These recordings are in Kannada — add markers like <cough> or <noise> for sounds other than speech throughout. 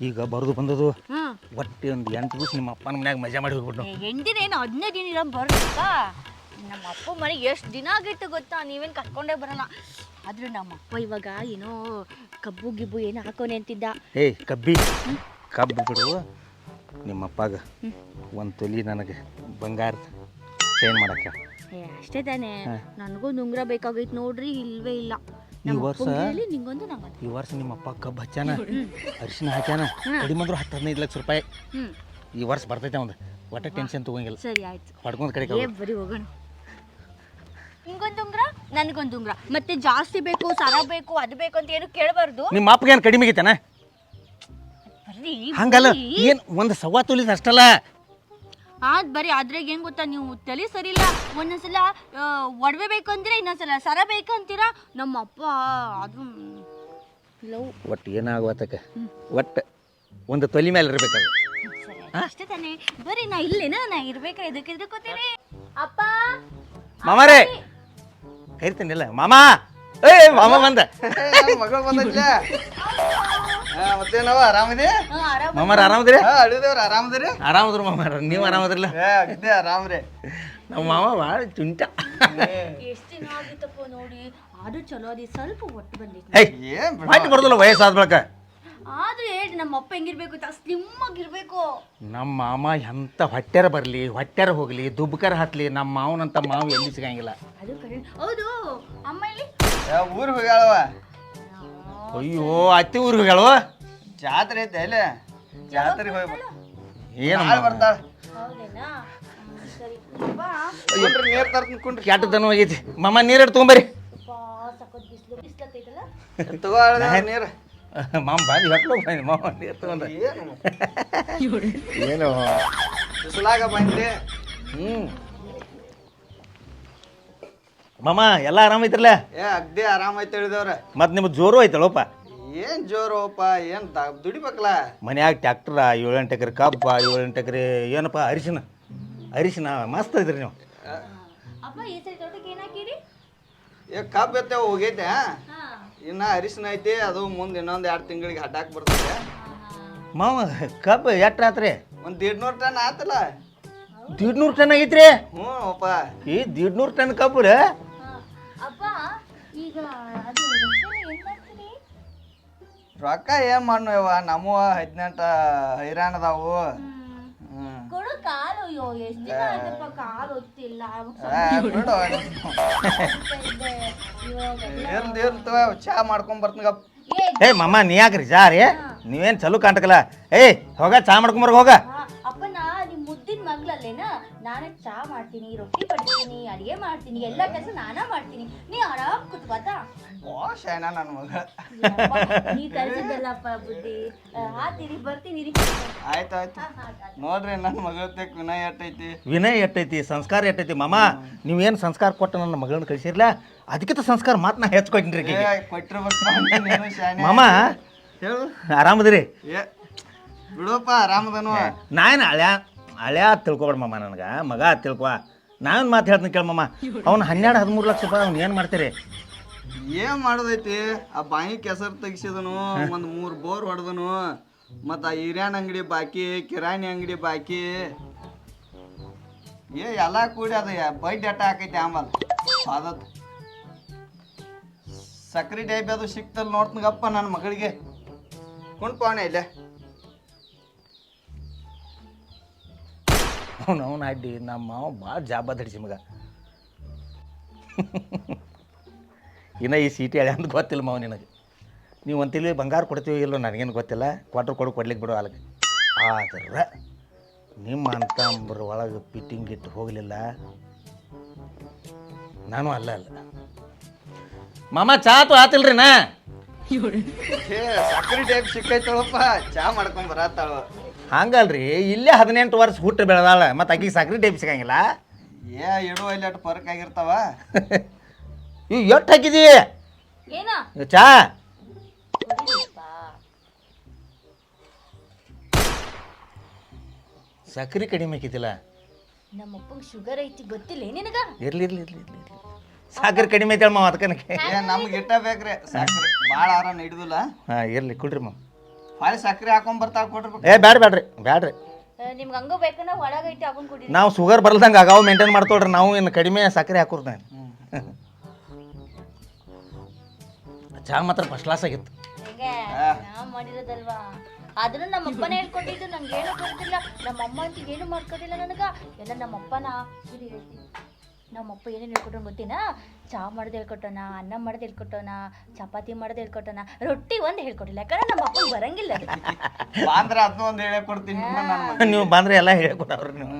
ಈಗ ಬರೋದು ಬಂದದು ಹ್ಮ್ ಒಟ್ಟು ಒಂದು ಎಂಟು ದಿವಸ ನಿಮ್ಮ ಅಪ್ಪನ ಮನ್ಯಾಗ ಮಜಾ ಮಾಡಿ ಹೋಗ್ಬಿಟ್ಟು ಎಂದಿನೇನು ಹದಿನೈದು ದಿನ ಇರೋ ಬರ್ಬೇಕಾ ನಮ್ಮ ಅಪ್ಪ ಮನೆಗೆ ಎಷ್ಟು ದಿನ ಆಗಿತ್ತು ಗೊತ್ತಾ? ನೀವೇನು ಕರ್ಕೊಂಡೇ ಬರೋಣ ಆದ್ರೂ ನಮ್ಮ ಅಪ್ಪ ಇವಾಗ ಏನೋ ಕಬ್ಬು ಗಿಬ್ಬು ಏನು ಹಾಕೋನೆ ಅಂತಿದ್ದ. ಏಯ್ ಕಬ್ಬಿ. ಕಬ್ಬು ಬಿಡು. ನಿಮ್ಮ ಅಪ್ಪಾಗ ಒಂದು ತೊಲಿ ನನಗೆ ಬಂಗಾರ ಚೇಂಜ್ ಮಾಡಕ್ಕೆ. ಏ ಅಷ್ಟೇ ತಾನೇ. ನನಗೂ ನುಂಗ್ರ ಬೇಕಾಗೈತೆ ನೋಡ್ರಿ ಇಲ್ವೇ ಇಲ್ಲ. ಈ ವರ್ಷ ನಿಂಗೊಂದು ನಂಗೊಂದು ಈ ವರ್ಷ ನಿಮ್ಮ ಅಪ್ಪ ಕಬ್ಬು ಹಚ್ಚಾನ ಅರಿಶಿನ ಹಾಕ್ಯಾನ? ಕಡಿಮೆ ಅಂದ್ರೆ ಹತ್ತು ಹದಿನೈದು ಲಕ್ಷ ರೂಪಾಯಿ. ಈ ವರ್ಷ ಬರ್ತೈತೆ ಒಂದು ಒಟ್ಟ ಟೆನ್ಷನ್ ತಗೊಂಗಿಲ್ಲ. ಸರಿ ಆಯ್ತು. ಹೊಡ್ಕೊಂಡು ಕಡೆ ಏ ಬರೀ ಹೋಗೋಣ. ನಿಂಗೊಂದು ಉಂಗ್ರ ನನಗೊಂದು ಉಂಗ್ರ ಮತ್ತೆ ಜಾಸ್ತಿ ಬೇಕು ಸರ ಬೇಕು ಅದು ಬೇಕು ಅಂತ ಏನು ಕೇಳಬಾರ್ದು. ನಿಮ್ಮ ಅಪ್ಪಗೆ ಏನು ಕಡಿಮೆ ಆಗೈತನ? ಬರ್ರಿ ಹಂಗಲ್ಲ. ಏನು ಒಂದು ಸವ್ವಾ ತೊಲಿದ ಅಷ್ಟಲ್ಲ. ಆದ್ ಬರೀ ಅದ್ರಾಗ ಏನ್ ಗೊತ್ತಾ ನೀವು ತಲೆ ಸರಿ ಇಲ್ಲ ಒಂದೊಂದ್ಸಲ ಒಡವೆ ಬೇಕು ಅಂತೀರಾ ಇನ್ನೊಂದ್ಸಲ ಸರ ಬೇಕು ಅಂತೀರಾ ನಮ್ಮ ಅಪ್ಪ ಅದು ಲವ್. ಒಟ್ಟು ಏನಾಗುವತ್ತಕ ಒಟ್ಟು ಒಂದು ತೊಲಿ ಮೇಲೆ ಇರ್ಬೇಕು ಅಷ್ಟೇ ತಾನೇ. ಬರೀ ನಾ ಇಲ್ಲೇನ ನಾ ಇರ್ಬೇಕಾ? ಇದಕ್ಕೆ ಇದಕ್ಕೋತೀನಿ ಅಪ್ಪ! ಮಾಮಾರೇ! ಕರಿತೀನಿಲ್ಲ. ಮಾಮಾ! ಏ ಮಾಮ ಬಂದ. ಮಗ <laughs> ಮತ್ತೇನವ ಆರಾಮಿದೆ? ಹಾ, ಆರಾಮ ಮಾಮಾರ ಆರಾಮದ್ರಿ? ಹಾ ಅಳಿದೇವ್ರ ಆರಾಮದಿರಿ? ಆರಾಮದ್ರಿ ಮಾಮಾರ ನೀವು ಆರಾಮದ್ರಲ್ಲ? ಏ ಅಗ್ದೆ ಆರಾಮ್ರಿ. ನಮ್ಮ ಮಾವ ಭಾಳ ಚುಂಟ ಎಷ್ಟು ದಿನ ಆಗಿತ್ತಪ್ಪ ನೋಡಿ ಅದು ಚಲೋ ಅದಿ ಸ್ವಲ್ಪ ಒಟ್ಟು ಬಂದಿತ್ತು ಏಯ್ ಏನ್ ಬಿಡು. ಮಾಹಿತಿ ಬರೋದಿಲ್ಲ ವಯಸ್ಸಾದ ಬಳಿಕ? ಆದ್ರೂ ನಮ್ಮ ಅಪ್ಪ ಹೆಂಗಿರ್ಬೇಕು ಗೊತ್ತಾ ಸ್ಲಿಮ್ ಆಗಿರ್ಬೇಕು ನಮ್ಮ ಮಾಮ ಎಂತ ಹೊಟ್ಟೆರ ಬರಲಿ ಹೊಟ್ಟೆರ ಹೋಗಲಿ ದುಬ್ಕರ ಹತ್ಲಿ ನಮ್ಮ ಮಾವನಂತ ಮಾವು ಎಲ್ಲಿ ಸಿಗಂಗಿಲ್ಲ. ಅದು ಕರೆ ಹೌದು ಅಮ್ಮ ಇಲ್ಲಿ ಏ, ಊರ್ ಹೋಗ್ಯಾಳವ ಅಯ್ಯೋ ಅತ್ತಿ ಊರಿಗೆ ಹೇಳುವ ಜಾತ್ರೆ ಐತೆ ಅಲ್ಲೇ ಜಾತ್ರೆಗೆ ಹೋಗಿ ಏನು ನಾಳೆ ಬರ್ತಾಳ ಹೌದೇನಾ? ಸರಿ. ಬಾ. ಕುಂಡ್ರಿ ನೀರು ತರ್ತೀನಿ ಕುಂಡ್ರಿ. ಕೆಟ್ಟದನು ಆಗೈತಿ ಮಮ್ಮ ನೀರು ತೊಗೊಂಬರಿ ಬಾ ಸಖತ್ ಬಿಸಿಲು. ಬಿಸ್ಲತ್ತೈತಲ್ಲ? ತಗೋ ನೀರ್. <laughs> ಮಾಮ ಬಾದಿ ಹಟ್ಲು ಬಂದಿ ಮಾಮ ನೀರು ತಗೊಂಡ ಏನು? <laughs> ಏನು? ಬಿಸಿಲಾಗ ಬಂದೆ. ಹ್ಞೂ ಮಾಮ ಎಲ್ಲ ಆರಾಮೈತ್ರಲ್ಲ ಏ ಅಗ್ದಿ ಆರಾಮ ಐತೆ ಹೇಳಿದವ್ರ ಮತ್ತೆ ನಿಮ್ಗೆ ಜೋರು ಐತಳಪ್ಪ ಏನ್ ಜೋರಪ್ಪ ಏನ್ ದ- ದುಡಿಬೇಕಲ್ಲ? ಮನ್ಯಾಗ ಟ್ಯಾಕ್ಟ್ರ ಏಳೆಂಟು ಎಕರೆ ಕಬ್ಬ ಏಳೆಂಟು ಎಕರೆ ಏನಪ್ಪ ಅರಿಶಿನ? ಅರಿಶಿನ ಮಸ್ತ್ ಐತ್ರಿ ನೀವು. ಅಪ್ಪ ಈ ಸರಿ ತೋಟಕ್ಕೆ ಏನ್ ಹಾಕಿರಿ? ಏ ಕಬ್ಬು ಎತ್ತೆ ಹೋಗೈತೆ. ಹಾ. ಇನ್ನ ಅರಿಶಿನ ಐತಿ ಅದು ಮುಂದೆ ಇನ್ನೊಂದ್ ಎರಡು ತಿಂಗಳಿಗೆ ಹಡ್ಡಾಕ್ ಬರ್ತದೆ ಮಾವ ಕಬ್ಬು ಎಷ್ಟು ಆತ್ರಿ? ಒಂದ್ ದೇಡ್ನೂರು ಟನ್ ಆತಲ್ಲ. ದೀಡ್ನೂರು ಟನ್ ಆಗೈತ್ರಿ? ಹ್ಞೂ ಅಪ್ಪ. ಈ ದೀಡ್ನೂರು ಟನ್ ಕಬ್ಬು ರೀ. ಅಪ್ಪ ಈಗ ಅದು ರೊಕ್ಕನ ಏನ್ ಮಾಡ್ತೀರಿ? ರೊಕ್ಕ ಏನ್ ಮಾಡ್ನು ಇವ ನಮ್ಮವ ಹದಿನೆಂಟ ಹೈರಾಣ ಅದಾವು ಹ್ಮ್. ಹ್ಮ್. ಕೊಡು ಕಾಲು ಅಯ್ಯೋ ಎಷ್ಟ್ ದಿನ ಆಯ್ತಪ್ಪ ಕಾಲು ಒತ್ತಿಲ್ಲ. ಆ, ಬಿಡು ಇರ್ಲ್ ಇರ್ತವ ಚಾ ಮಾಡ್ಕೊಂಡ್ ಬರ್ತೀನಪ್ಪ ಏ ಏ ಮಮ್ಮ ನೀ ಯಾಕ್ರಿ ಜಾರಿ? ನೀವೇನ್ ಚಲು ಚಲೋ ಕಾಣ್ತಕಲ್ಲ ಏಯ್ ಹೋಗ ಚಾ ಮಾಡ್ಕೊಂಬರ್ಗ ಹೋಗ. ನಾನೇ ಚಾ ಮಾಡ್ತೀನಿ ರೊಟ್ಟಿ ಬಡಿಸ್ತೀನಿ ಅಡಿಗೆ ಮಾಡ್ತೀನಿ ಎಲ್ಲ ಕೆಲಸ ನಾನಾ ಮಾಡ್ತೀನಿ. ನೀ ಆರಾಮ್ ಕೂತ್ಕೋತಾ ಓ ಏನ ನನ್ನ ಮಗ. ನೀ ಕಲ್ಸಿದ್ದಲ್ಲಪ್ಪ ಬುದ್ಧಿ. ಆ, ಆತಿರಿ ಬರ್ತೀನಿ ರೀ ಆಯ್ತು ಆಯ್ತು. ನೋಡ್ರಿ ನನ್ನ ಮಗಳ ವಿನಯ್ ಎಟ್ಟೈತಿ. ವಿನಯ್ ಎಟ್ಟೈತಿ ಸಂಸ್ಕಾರ ಎಟ್ಟೈತಿ. ಮಾಮ ನೀವೇನು ಸಂಸ್ಕಾರ ಕೊಟ್ಟು ನನ್ನ ಮಗಳನ್ನ ಕಳಿಸಿರ್ಲ? ಅದಕ್ಕಿಂತ ಸಂಸ್ಕಾರ ಮಾತು ನಾ ಹೆಚ್ಕೊಟ್ಟಿನ್ರಿ ರೀ ಕೊಟ್ಟರು ಕೊಟ್ಟಿರ್ಬೇಕು ಮಾಮ ಹೇಳು. ಆರಾಮದಿರಿ? ಏ ಬಿಡಪ್ಪ ಆರಾಮದನು. ಏನು ಹಳ್ಯಾ ಹಳ್ಯಾ ತಿಳ್ಕೊಬೇಡ ಮಾಮ ನನಗೆ, ಮಗ ತಿಳ್ಕೊ. ನಾವೇನು ಮಾತು ಹೇಳ್ತೀನಿ ಕೇಳಮ್ಮ ಅವ್ನು ಹನ್ನೆರಡು ಹದಿಮೂರು ಲಕ್ಷ ರೂಪಾಯಿ ಅವ್ನು ಏನು ಮಾಡ್ತೀರಿ? ಏನ್ ಮಾಡೋದೈತಿ? ಆ ಬಾಯಿ ಕೆಸರು ತೆಗಿಸಿದನು, ಒಂದು ಮೂರು ಬೋರ್ ಹೊಡೆದನು, ಮತ್ತು ಆ ಹಿರಿಯಾಣ ಅಂಗಡಿ ಬಾಕಿ, ಕಿರಾಣಿ ಅಂಗಡಿ ಬಾಕಿ. ಏ, ಎಲ್ಲ ಕೂಡಿ ಅದ ಬೈಟ್ ಅಟ್ಟ ಹಾಕೈತಿ ಆಮೇಲೆ. ಅದತ್ ಸಕ್ರಿ ಟೈಪ್ ಅದು ಸಿಕ್ತಲ್ ನೋಡ್ತನಗಪ್ಪ ನನ್ನ ಮಗಳಿಗೆ. ಕುಣ್ಪಾವಣೆ ಇಲ್ಲೇ. ಅವ್ನು ಅವ್ನು ಅಡ್ಡಿ, ನಮ್ಮ ಮಾವ ಭಾಳ ಜಾಬ್ ಧಡಿಸಿ ಮಗ. ಇನ್ನು ಈ ಸೀಟಿ ಹಳೆ ಅಂತ ಗೊತ್ತಿಲ್ಲ ಮಾವ ನಿನಗೆ. ನೀವು ಒಂತಿಲಿ ಬಂಗಾರ ಕೊಡ್ತೀವಿ ಇಲ್ಲೋ ನನಗೇನು ಗೊತ್ತಿಲ್ಲ. ಕ್ವಾಟ್ರ್ ಕೊಡು, ಕೊಡ್ಲಿಕ್ಕೆ ಬಿಡು ಅಲ್ಲಿಗೆ ಆದ್ರೆ ನಿಮ್ಮ ಅಂತಂಬ್ರ ಒಳಗೆ ಪಿಟ್ಟಿಂಗ್ ಇಟ್ಟು ಹೋಗಲಿಲ್ಲ. ನಾನು ಅಲ್ಲ ಅಲ್ಲ. ಮಾಮ, ಚಾ ತು ಆತಿಲ್ರಿ ನಾ? ಸಕ್ರಿ ಟೈಪ್ ಸಿಕ್ಕೈತಳಪ್ಪ. ಚಾ ಮಾಡ್ಕೊಂಡ್ ಬರತ್ತಾಳು. ಹಂಗಲ್ರಿ ಇಲ್ಲೇ ಹದಿನೆಂಟು ವರ್ಷ ಹುಟ್ಟು ಬೆಳೆದಾಳ ಮತ್ತು ಆಕಿಗೆ ಸಕ್ರಿ ಟೈಪ್ ಸಿಗಂಗಿಲ್ಲ ಏ ಎಡು ಇಲ್ಲಿ ಅಟ್ ಪರ್ಕ್ ಆಗಿರ್ತಾವ. <laughs> ಇವು ಎಷ್ಟು ಹಾಕಿದಿ? ಏನ? ಇವ್ ಚಾ? ಸಕ್ರಿ ಕಡಿಮೆ ಹಾಕಿದಿಲ್ಲ ನಮ್ಮ ಅಪ್ಪಂಗ್ ಶುಗರ್ ಐತಿ ಗೊತ್ತಿಲ್ಲ ನಿನಗ? ಇರ್ಲಿ ಇರ್ಲಿ ಇರ್ಲಿ ಇರ್ಲಿ ಇರ್ಲಿ. ಸಕ್ರೆ ಕಡಿಮೆ ಐತೆ ಮಾವ ಅದಕ್ಕೆ ಏ ನಮ್ಗೆ ಇಟ್ಟ ಬೇಕ್ರಿ. ಸಕ್ರಿ. ಭಾಳ ಆರಾಮ್ ಹಿಡಿದಿಲ್ಲ. ಹಾಂ ಇರ್ಲಿ ಕುಡ್ರಿ ಮಾವ ಭಾಳ ಸಕ್ರೆ ಹಾಕೊಂಡ್ ಬರ್ತಾ ಕೊಡ್ರಿ ಏ ಬ್ಯಾಡ ಬ್ಯಾಡ್ರಿ ಬ್ಯಾಡ್ರಿ. ನಿಮ್ಗೆ ಹಂಗ ಬೇಕನ್ನ ಇಟ್ಟು ಹಾಕೊಂಡ್ ಕುಡಿ. ನಾವು ಶುಗರ್ ಬರ್ಲ್ದಂಗೆ ಆಗಾವ ಮೇಂಟೈನ್ ಮಾಡ್ತೋಡ್ರಿ ನಾವು ಏನು ಕಡಿಮೆ ಸಕ್ಕರೆ ಹಾಕೋರ್ ನಾನು. <laughs> ಚಾ ಮಾತ್ರ ಫಸ್ಟ್ ಕ್ಲಾಸ್ ಆಗಿತ್ತು. ಹೆಂಗೆ ಮಾಡಿರೋದಲ್ವಾ? ಆದ್ರೂ ನಮ್ಮ ಅಪ್ಪನೇ ಹೇಳ್ಕೊಟ್ಟಿದ್ದು ನಂಗೆ ಏನು ಗೊತ್ತಿಲ್ಲ. ನಮ್ಮ ಅಮ್ಮ ಅಂತ ಏನು ಮಾಡ್ಕೊಟ್ಟಿಲ್ಲ ನನಗ. ಎಲ್ಲ ನಮ್ಮ ಅಪ್ಪನ ಇದು ಹೇಳ್ತೀನಿ. ನಮ್ಮಪ್ಪ ಏನೇನು ಹೇಳ್ಕೊಟ್ರು ಗೊತ್ತಿನ? ಚಾ ಮಾಡೋದು ಹೇಳ್ಕೊಟ್ಟೋಣ ಅನ್ನ ಮಾಡೋದು ಹೇಳ್ಕೊಟ್ಟೋಣ ಚಪಾತಿ ಮಾಡೋದು ಹೇಳ್ಕೊಟ್ಟೋಣ ರೊಟ್ಟಿ ಒಂದು ಹೇಳ್ಕೊಟ್ಟಿಲ್ಲ. ಯಾಕಂದ್ರೆ ನಮ್ಮ ಅಪ್ಪ ಬರಂಗಿಲ್ಲ ಅದು. ಬಾಂದ್ರ ಅದನ್ನ ಒಂದ್ ಹೇಳೇ ಕೊಡ್ತೀನಿ ನೀವು ಬಂದ್ರೆ ಎಲ್ಲ ಹೇಳ್ಕೊಡವ್ರಿ ನೀವು.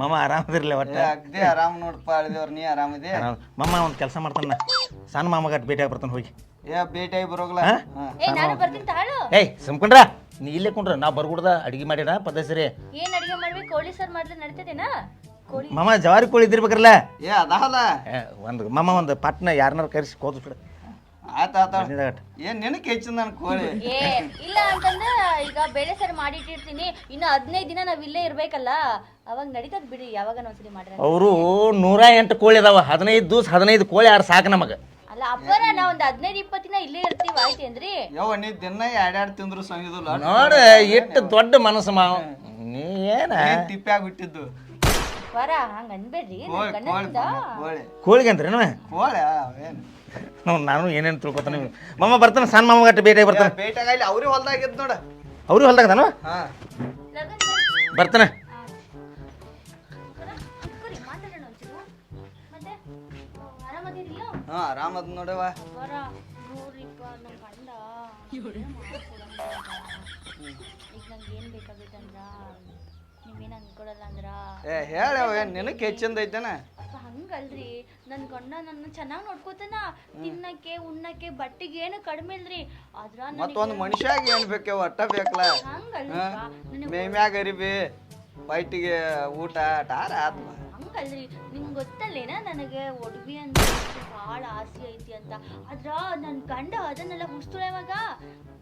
ಮಾಮ ಆರಾಮದಿರ್ಲಿ ಒಟ್ಟೆ. ಅಗ್ದಿ ಆರಾಮ್ ನೋಡ್ಪ ಅಳಿದೇವ್ರ ನೀ ಆರಾಮಿದೆ? ಆರಾಮ್. ಮಾಮ ಒಂದು ಕೆಲಸ ಮಾಡ್ತಾನ. ಸಣ್ಣ ಮಾಮಗಟ್ಟು ಭೇಟಿಯಾಗಿ ಬರ್ತಾನೆ ಹೋಗಿ. ಏ ಭೇಟಿಯಾಗಿ ಬರೋಗ್ಲ? ಹಾ? ಹಾ. ಏ ನಾನು ಬರ್ತೀನಿ ತಾಳು. ಏಯ್ ಸುಮ್ಕೊಂಡ್ರ. ನೀ ಇಲ್ಲೇ ಕುಂಡ್ರ. ನಾ ಬರ್ಗುಡ್ದ ಅಡಿಗೆ ಮಾಡಿರ ಪದ್ಧತಿ ಏನ್ ಅಡಿಗೆ ಮಾಡ್ಬೇಕು? ಕೋಳಿ ಸರ್ ಮಾಡ್ಲಿ ನಡೀತದೇನಾ? ಮಾಮ ಜವಾರಿ ಕೋಳಿ ಇದ್ದಿರ್ಬೇಕ್ರಲ್ಲ? ಏ ಅದಾವಲ್ಲ. ಏ, ಒಂದು ಮಾಮ ಒಂದು ಪಟ್ನ ಯಾರನ್ನಾರು ಕರೆಸಿ ಕೋದ್ ಬಿಡು. ಆತ ಆತ. ಏನ್ ನಿನಗೆ ಹೆಚ್ಚಿನ ನನ್ ಕೋಳಿ? ಏ ಇಲ್ಲ ಅಂತಂದ್ರೆ ಈಗ ಬೇಳೆ ಸಾರು ಮಾಡಿಟ್ಟಿರ್ತೀನಿ ಇನ್ನು ಹದಿನೈದು ದಿನ ನಾವ್ ಇಲ್ಲೇ ಇರ್ಬೇಕಲ್ಲ. ಅವಾಗ ನಡೀತದ ಬಿಡಿ ಯಾವಾಗ ಒಂದ್ಸಲಿ ಮಾಡ್ರೆ ಅವರು ನೂರ ಎಂಟು ಕೋಳಿ ಅದಾವ. ಹದಿನೈದು ದಿವ್ಸ ಹದಿನೈದು ಕೋಳಿ ಆರು ಸಾಕು ನಮಗೆ. ಅಲ್ಲ ಅಪ್ಪರ ನಾವ್ ಒಂದ್ ಹದಿನೈದು ಇಪ್ಪತ್ತು ದಿನ ಇಲ್ಲೇ ಇರ್ತೀವಿ ಆಯ್ತೇನ್ರಿ ಯವ್ವ ನೀ ದಿನ ಎರಡೆರಡು ತಿಂದ್ರು ಸಂಗಿದಿಲ್ಲ ನೋಡ ಎಷ್ಟು ದೊಡ್ಡ ಮನಸ್ಸು ಮಾವ. ನೀ ಏನ? ತಿಪ್ಪೆ ಆಗ್ಬಿಟ್ಟಿದ್ದು? ಬಿಟ್ಟಿದ್ದು ವರ ಹಂಗ ಅನ್ಬೇಡ್ರಿ ನನ್ ಕೋಳಿ ಕೋಳಿ ಕೋಳಿ. ಕೋಳಿಗೆ ಕೋಳಿ ಏನು? ನಾವು ನಾನು ಏನೇನು ತಿಳ್ಕೊತಾನೆ ಮಾಮ ಬರ್ತಾನೆ ಸಣ್ಣ ಮಾಮಗಟ್ಟು ಭೇಟಿಯಾಗಿ ಬರ್ತಾನೆ. ಭೇಟಿಯಾಗ ಇಲ್ಲಿ ಅವ್ರಿಗೆ ಹೊಲ್ದಾಗಿದ್ ನೋಡ. ಅವ್ರಿಗೆ ಹೊಲ್ದಾಗದಾನು ಹಾ ಹಾಂ. ಬರ್ತಾನೆ. ಹಾ ಆರಾಮದ್ ನೋಡವ. ಈಗ ನಂಗೆ ಏನ್ ಬೇಕಾಗೈತಂದ್ರ ನೀವೇನ್ ಅನ್ಕೊಡಲ್ಲ ಅಂದ್ರ ಏ ಹೇಳವ ಏನ್ ನಿನಗೆ ಹೆಚ್ಚಿಂದ ಐತೇನ? ಅಪ್ಪ ಹಂಗಲ್ರಿ. ನನ್ ಗಂಡ ನನ್ನ ಚೆನ್ನಾಗ್ ನೋಡ್ಕೋತಾನ. ತಿನ್ನಕ್ಕೆ ಉಣ್ಣಕ್ಕೆ ಬಟ್ಟೆಗೆ ಏನು ಕಡಿಮೆ ಇಲ್ರಿ. ಆದ್ರ ನನಗೆ ಮತ್ತೊಂದ್ ಮನುಷ್ಯಾಗ ಏನ್ ಬೇಕೆ ಒಟ್ಟ ಬೇಕಲ್ಲ ಹಂಗಲ್ರಿಪ್ಪ ನನಗೆ ಅರಿಬಿ ಬೈಟಿಗೆ ಊಟ ಟಾರ ಆತ್ಮ. ಹಂಗಲ್ರಿ ನಿಂಗೆ ಗೊತ್ತಲ್ಲೇನ ನನಗೆ? ಒಡವಿ ಅಂತ ಭಾಳ ಆಸೆ ಐತಿ ಅಂತ. ಆದ್ರ ನನ್ ಗಂಡ ಅದನ್ನೆಲ್ಲ ಹುಡ್ಸ್ತುಳೆವಾಗ ಒಂದು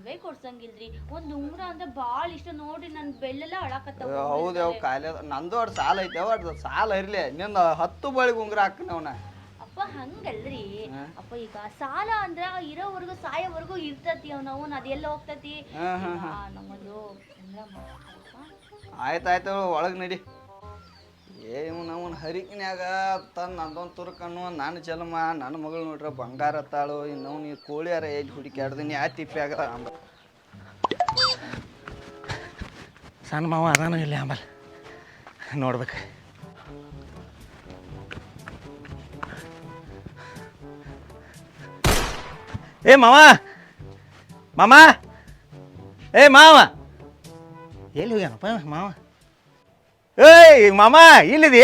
ಒಡವೆ ಕೊಡ್ಸಂಗಿಲ್ರಿ. ಒಂದ್ ಉಂಗುರ ಅಂದ್ರೆ ಬಾಳ ಇಷ್ಟ. ನೋಡ್ರಿ ನನ್ ಬೆಲ್ಲೆಲ್ಲ ಅಳಕತ್ತ ಹೌದು ಅವ್ ಕಾಲೇ ನಂದು ಅವ್ರ ಸಾಲ ಐತೆ ಅವ್ರ ಸಾಲ ಇರ್ಲಿ. ನಿನ್ನ ಹತ್ತು ಬಳಿಗೆ ಉಂಗ್ರ ಹಾಕ್ನವನ ಅಪ್ಪ ಹಂಗಲ್ರಿ. ಅಪ್ಪ ಈಗ ಸಾಲ ಅಂದ್ರ ಇರೋವರೆಗೂ ಸಾಯೋವರೆಗೂ ಇರ್ತತಿ ಅವ್ನ ಅವನ್ ಅದೆಲ್ಲ ಹೋಗ್ತತಿ. ನಮ್ಮದು. ಆಯ್ತಾಯ್ತು ಒಳಗ್ ನಡಿ. ಏ ಅವನ ಹರಿಕಿನ್ಯಾಗ ತನ್ನ ಅದೊಂದು ತುರ್ಕನ್ನು ನನ್ನ ಜನ್ಮ ನನ್ನ ಮಗಳು ನೋಡ್ರ ಬಂಗಾರ ತಾಳು ಇನ್ನವ್ ನೀ ಕೋಳಿಯಾರ ಎಲ್ಲಿ ಹುಡುಕ್ಯಾಡ್ದೀನಿ ಯಾ ತಿಪ್ಪಿ ಆಗದ ಅಂಬ ಸಣ್ಣ ಮಾವ ಅದಾನು ಇಲ್ಲಿ ಆಮೇಲೆ? ನೋಡ್ಬೇಕು. ಏ, ಮಾವ! ಮಾಮ! ಏ, ಮಾವ! ಎಲ್ಲಿ ಹೋಗ್ಯಾನಪ್ಪ ಮಾವ? ಏಯ್ ಮಾಮ ಇಲ್ಲಿದಿ?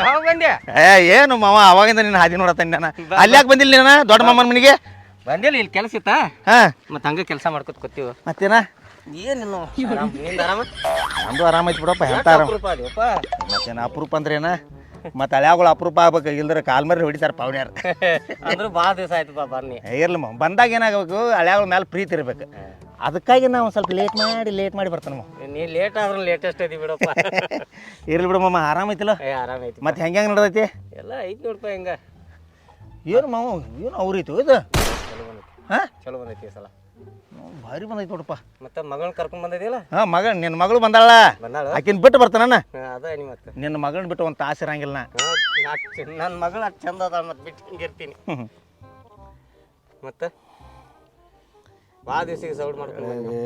ಯಾವಾಗ ಬಂದೆ? ಏ ಏನು ಮಾವ ಅವಾಗಿಂದ ನಿನ್ನ ಹಾದಿ ನೋಡತ್ತಾನೆ ನಾನು. ಅಲ್ಲಿ ಯಾಕೆ ಬಂದಿಲ್ಲ ನೀನು ದೊಡ್ಡ ಮಾಮನ ಮನೆಗೆ? ಬಂದಿಲ್ಲ ಇಲ್ಲಿ ಕೆಲಸ ಇತ್ತಾ? ಹಾಂ. ಮತ್ತೆ ಹಂಗೆ ಕೆಲಸ ಮಾಡ್ಕೊತ ಕೂತೀವಿ. ಮತ್ತೇನ? ಏನಿಲ್ಲ ಆರಾಮ್ನಿಂದ ಆರಾಮ? ನಮ್ದು ಆರಾಮೈತಿ ಬಿಡಪ್ಪ ಎಂತ ಆರಾಮ ಅಪರೂಪ ಅದಿವಪ್ಪ? ಮತ್ತೇನು ಅಪರೂಪ ಅಂದ್ರೇನ ಮತ್ತೆ ಹಳ್ಯಾಗಳು ಅಪರೂಪ ಆಗ್ಬೇಕು ಇಲ್ದ್ರ ಕಾಲ್ ಮರಿ ಹೊಡಿತಾರೆ ಪಾವ್ನ್ಯಾರ. ಅಂದ್ರೂ ಭಾಳ ದಿವಸ ಆಯ್ತು ಬರ್ನಿ. ಇರ್ಲಿ ಮಾವ ಬಂದಾಗ ಏನಾಗಬೇಕು ಅಳ್ಯಾಗಳ ಮೇಲೆ ಪ್ರೀತಿ ಇರ್ಬೇಕು. ಅದಕ್ಕಾಗಿ ನಾವು ಸ್ವಲ್ಪ ಲೇಟ್ ಮಾಡಿ ಲೇಟ್ ಮಾಡಿ ಬರ್ತಾನೆ ನೀ ಲೇಟ್ ಆದ್ರೂ ಲೇಟೆಸ್ಟ್ ಐತಿ ಬಿಡಪ್ಪ. <laughs> ಇರ್ಲಿ ಬಿಡು ಆರಾಮ ಐತಿಲ್ಲ? ಏ ಆರಾಮ ಐತಿ. ಮತ್ತೆ ಹೆಂಗೆ ಹೆಂಗೆ ನಡ್ದೈತಿ? ಎಲ್ಲ ಐತಿ ನೋಡಪ್ಪ ಹಿಂಗ. ಏನು ಮಾವ ಏನು ಅವ್ರೈತು ಇದು? ಚಲೋ ಬಂದೈತಿ. ಹಾಂ? ಚಲೋ ಬಂದೈತಿ ಈ ಸಲ. ಭಾರಿ ಬಂದೈತಿ ನೋಡಪ್ಪ. ಮತ್ತೆ ಮಗಳನ್ನ ಕರ್ಕೊಂಡ್ ಬಂದಿದೆಯಲ್ಲ ಹಾಂ ಮಗ ನಿನ್ನ ಮಗಳು ಬಂದಾಳ ಬಂದಾಳು? ಆಕಿನ ಬಿಟ್ಟು ಬರ್ತಾನ ಹಾ, ಅದ ಮತ್ತೆ? ನಿನ್ನ ಮಗಳನ್ನ ಬಿಟ್ಟು ಒಂದು ತಾಸು ಇರಂಗಿಲ್ಲ ನಾ. ನನ್ನ ಮಗಳು ಅಷ್ಟು ಚಂದ ಅದ ಮತ್ತೆ ಬಿಟ್ಟು ಹಿಂಗಿರ್ತೀನಿ ಹ್ಮ್. ಮತ್ತೆ? ಭಾಳ ದಿವಸಿಗೆ ಸೌಂಡ್ ಮಾಡ್ಕೊಂಡು. ಏ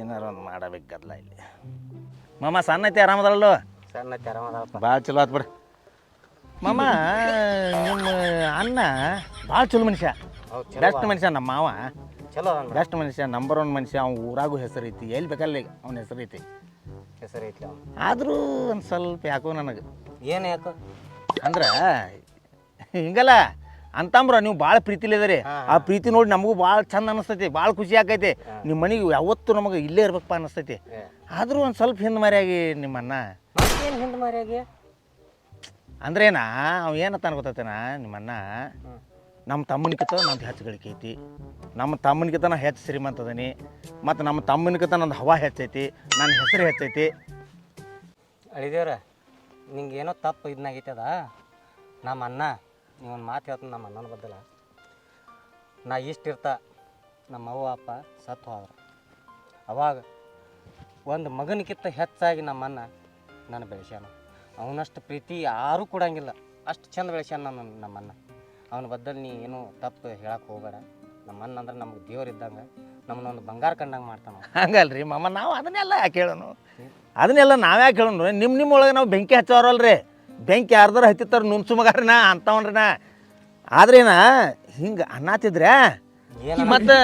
ಏನಾರ ಒಂದು ಮಾಡಬೇಕು ಗದ್ಲ ಇಲ್ಲಿ. ಮಾಮ ಸಣ್ಣ ಐತಿ ಆರಾಮದಲ್ಲೋ? ಸಣ್ಣ ಐತಿ ಅದಪ್ಪ ಭಾಳ ಚಲೋ ಆತ್ ಬಿಡ. ಮಾಮ ನಿಮ್ಮ ಅಣ್ಣ ಭಾಳ ಚಲೋ ಮನುಷ್ಯ. ಹೌದು ಚಲೋ ಬೆಸ್ಟ್ ಮನುಷ್ಯ ನಮ್ಮ ಮಾವ. ಚಲೋ ಬೆಸ್ಟ್ ಮನುಷ್ಯ ನಂಬರ್ ಒನ್ ಮನುಷ್ಯ ಅವ್ನ ಊರಾಗೂ ಹೆಸರು ಐತಿ. ಎಲ್ಲಿ ಬೇಕಲ್ಲಿ ಅವ್ನ ಹೆಸರೈತಿ ಹೆಸರು ಐತಿ ಅವ್ನು. ಆದರೂ ಒಂದು ಸ್ವಲ್ಪ ಯಾಕೋ ನನಗೆ. ಏನು ಯಾಕೋ? ಅಂದ್ರೆ ಹಿಂಗಲ್ಲ ಅಂತಂಬ್ರ ನೀವು ಭಾಳ ಪ್ರೀತಿಲಿದ್ದೀರಿ ಆ ಪ್ರೀತಿ ನೋಡಿ ನಮಗೂ ಭಾಳ ಚಂದ ಅನಿಸ್ತೈತಿ ಭಾಳ ಖುಷಿ ಆಕೈತಿ. ನಿಮ್ಮ ಮನೆಗೆ ಯಾವತ್ತೂ ನಮಗೆ ಇಲ್ಲೇ ಇರ್ಬೇಕಪ್ಪ ಅನಿಸ್ತೈತಿ. ಆದರೂ ಒಂದು ಸ್ವಲ್ಪ ಹಿಂದೆ ನಿಮ್ಮ ನಿಮ್ಮನ್ನ. ಏನು ಹಿಂದೆ ಮಾರಿಯಾಗಿ ಅಂದ್ರೇನಾ ಅವ ಏನತ್ತಾನ ಗೊತ್ತೈತೇನ ನಿಮ್ಮನ್ನ ನಮ್ಮ ತಮ್ಮನಿಕಿತ ನಂದು ಹೆಚ್ಚು ಗಳಿಕೆ ಐತಿ. ನಮ್ಮ ತಮ್ಮನಿಕಿತ ನಾ ಹೆಚ್ಚು ಶ್ರೀಮಂತ ಅದೀನಿ. ಮತ್ತು ನಮ್ಮ ತಮ್ಮನಿಕಿತ ನಂದು ಹವಾ ಹೆಚ್ಚೈತಿ ನನ್ನ ಹೆಸರು ಹೆಚ್ಚೈತಿ ಅಳಿದೇವ್ರ ನಿಂಗೆ ಏನೋ ತಪ್ಪು ಇದನ್ನಾಗೈತದ ನಮ್ಮ ಅಣ್ಣ ನೀವೊಂದು ಮಾತು ಹೇಳ್ತೀನಿ ನಮ್ಮ ಅಣ್ಣನ ಬದ್ದಲ ನಾ ಇಷ್ಟಿರ್ತ ನಮ್ಮ ಅವ್ವ ಅಪ್ಪ ಸತ್ತು ಹೋದ್ರು. ಅವಾಗ ಒಂದು ಮಗನಿಗಿಂತ ಹೆಚ್ಚಾಗಿ ನಮ್ಮನ್ನ ನಾನು ಬೆಳೆಸ್ಯಾನ. ಅವನಷ್ಟು ಪ್ರೀತಿ ಯಾರೂ ಕೊಡಂಗಿಲ್ಲ. ಅಷ್ಟು ಚಂದ ಬೆಳೆಸ್ಯಾನ ನಮ್ಮ ನಮ್ಮನ್ನ ಅವನ ಬದ್ದಲ್ಲಿ ನೀ ಏನು ತಪ್ಪು ಹೇಳಕ್ಕೆ ಹೋಗಬೇಡ. ನಮ್ಮನ್ನ ಅಂದ್ರೆ ನಮ್ಗೆ ದೇವ್ರಿದ್ದಂಗೆ ನಮ್ಮನ್ನೊಂದು ಬಂಗಾರ ಕಂಡಂಗೆ ಮಾಡ್ತಾನ. ಹಂಗಲ್ರಿ ಮಾಮ ನಾವು ಅದನ್ನೆಲ್ಲ ಯಾಕೆ ಹೇಳೋನು? ಅದನ್ನೆಲ್ಲ ನಾವ್ಯಾಕೆ ಹೇಳೋನು? ನಿಮ್ಮ ನಿಮ್ಮ ಒಳಗೆ ನಾವು ಬೆಂಕಿ ಹಚ್ಚೋರಲ್ರಿ. ಬೆಂಕಿ ಯಾರ್ದಾರ ಹತ್ತಿತ್ತಾರ ನುನ್ಸು ಅಂತವನ್ರನ. ಆದ್ರೇನ ಹಿಂಗೆ ಅನ್ನತ್ತಿದ್ರೆ ಏನು ಮತ್ತು